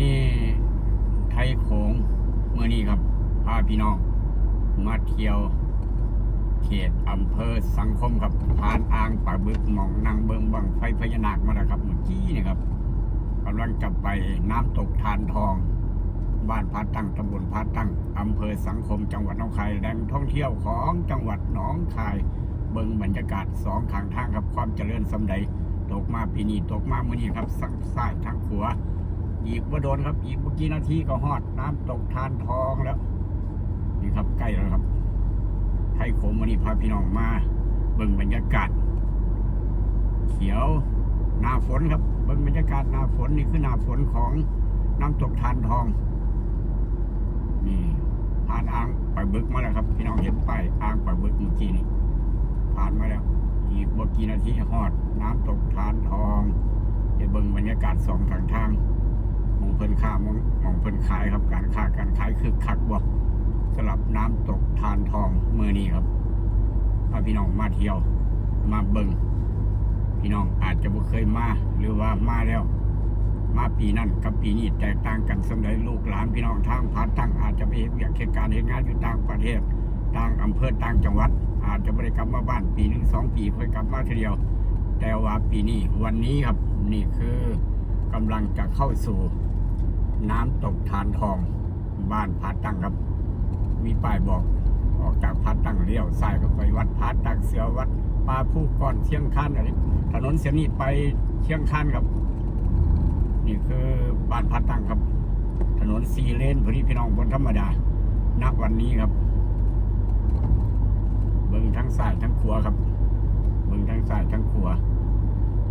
นี่ไทยโขงเมื่อนี้ครับพาพี่น้องมาเที่ยว เขตอำเภอสังคมครับผ่านอ่างป่าบึกหมองนางเบิงบังไฟพญานาคมาแล้วครับเมื่อกี้นี่ครับกำลังจะไปน้ำตกทานทอง บ้านพาตั้งตำบลพาตั้งอำเภอสังคมจังหวัดหนองคายแหล่งท่องเที่ยวของจังหวัดหนองคาย เบิงบรรยากาศสองข้างทางครับความเจริญสำใดตกมาปีนี้ตกมาเมื่อนี้ครับสังซ้ายทางขวา อีกว่าโดนครับ อีกเมื่อกี้นาทีก็ฮอดน้ำตกทานทองแล้ว นี่ครับใกล้แล้วครับ ไทยโขมวันนี้พาพี่น้องมาเบิ่งบรรยากาศ เขียวหน้าฝนครับเบิ่งบรรยากาศหน้าฝนนี่คือหน้าฝนของน้ำตกทานทอง นี่ผ่านอ่างปล่อยบึกมาแล้วครับ พี่น้องเห็นไปอ่างปล่อยบึกเมื่อกี้นี่ผ่านมาแล้ว อีกบ่กี่นาทีฮอดน้ำตกทานทองจะเบิ่งบรรยากาศสองทางทาง องเพิ่นค้ามองมองเพิ่นขายครับการค้าการขายคือคักบ่สำหรับน้ำตกทานทองเมื่อนี้ครับพาพี่น้องมาเที่ยวมาเบิงพี่น้องอาจจะบ่เคยมาหรือว่ามาแล้ว มาปีนั้นกับปีนี้แตกต่างกันสำหรับลูกหลานพี่น้องทางผ่าตั้งอาจจะไปเฮ็ดเวียกเหตุการณ์เหตุงานอยู่ต่างประเทศต่างอำเภอต่างจังหวัด อาจจะไม่ได้กลับมาบ้านปีหนึ่งสองปีค่อยกลับมาทีเดียว แต่ว่าปีนี้วันนี้ครับนี่คือกำลังจะเข้าสู่ำตกทานทอง บ้านผาตั้งครับ มีป้ายบอก ออกจากพัดตั้งเลี้ยวซ้ายก็ไปวัดพัดตักเสือวัดปลาผู้ก่อนเชียงคานอะไรถนนเสียนี้ไปเชียงคานครับ นี่คือบ้านพัดตั้งครับ ถนนซีเลนพอดีพี่น้องบนธรรมดาณวันนี้ครับ เบิ่งทั้งซ้ายทั้งขวาครับเบิ่งทั้งซ้ายทั้งขวา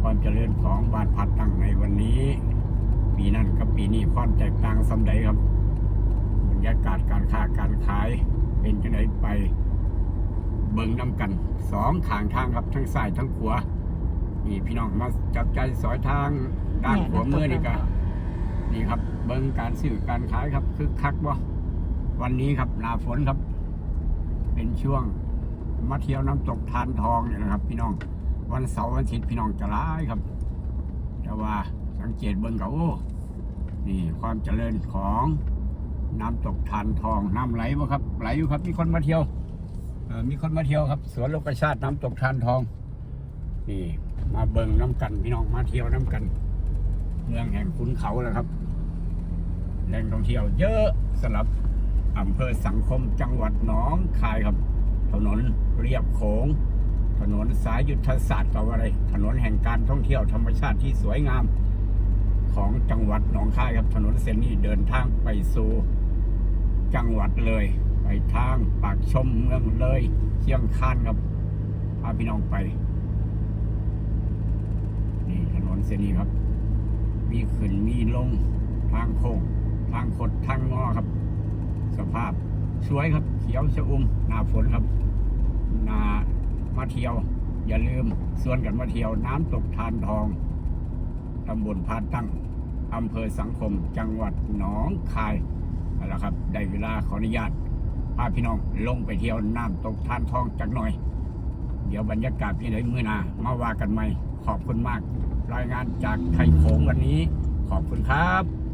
ความเจริญของบ้านพัดตั้งในวันนี้ ความแตกต่างสำใดครับบรรยากาศการค้าการขาย เป็นจังไดไปเบิ่งน้ำกันสองทางทางครับทั้งซ้ายทั้งขวานี่พี่น้องมาจับใจสอยทางด้านขวามือนี่ก็นี่ครับ เบิ่งการซื้อการขายครับคือคักบ่วันนี้ครับหนาฝนครับ เป็นช่วงมาเที่ยวน้ำตกทานทองเนี่ยนะครับ พี่น้องวันเสาร์วันอาทิตย์พี่น้องจะร้ายครับ แต่ว่าสังเกตเบิ่งกับโอ้ นี่ความเจริญของน้ำตกทานทองน้ำไหลบ่ครับ ไหลอยู่ครับ มีคนมาเที่ยวมีคนมาเที่ยวครับ สวนโลกชาติน้ำตกทานทอง นี่ มาเบิ่งน้ำกัน พี่น้องมาเที่ยวน้ำกัน เมืองแห่งขุนเขาแหละครับแหล่งท่องเที่ยวเยอะสำหรับอำเภอสังคมจังหวัดหนองคายครับ ถนนเรียบโขงถนนสายยุทธศาสตร์กับอะไร ถนนแห่งการท่องเที่ยวธรรมชาติที่สวยงาม ของจังหวัดหนองคายครับถนนเส้นนี้เดินทางไปสู่จังหวัดเลย ไปทางปากชมเมืองเลยเชียงคานครับพาพี่น้องไป นี่ถนนเส้นนี้ครับ มีขึ้นมีลงทางโค้งทางคดทางงอครับ สภาพสวยครับ เขียวชะอุ่มหน้าฝนครับหนามาเที่ยว อย่าลืมส่วนกันมาเที่ยวน้ำตกทานทอง ตำบลพานตั้งอำเภอสังคม จังหวัดหนองคายเอาละครับ ได้เวลาขออนุญาตพาพี่น้องลงไปเที่ยวน้ำตกท่านทองจักหน่อย เดี๋ยวบรรยากาศพี่ไหนมือนามาว่ากันใหม่ ขอบคุณมาก รายงานจากไทยโขงวันนี้ ขอบคุณครับ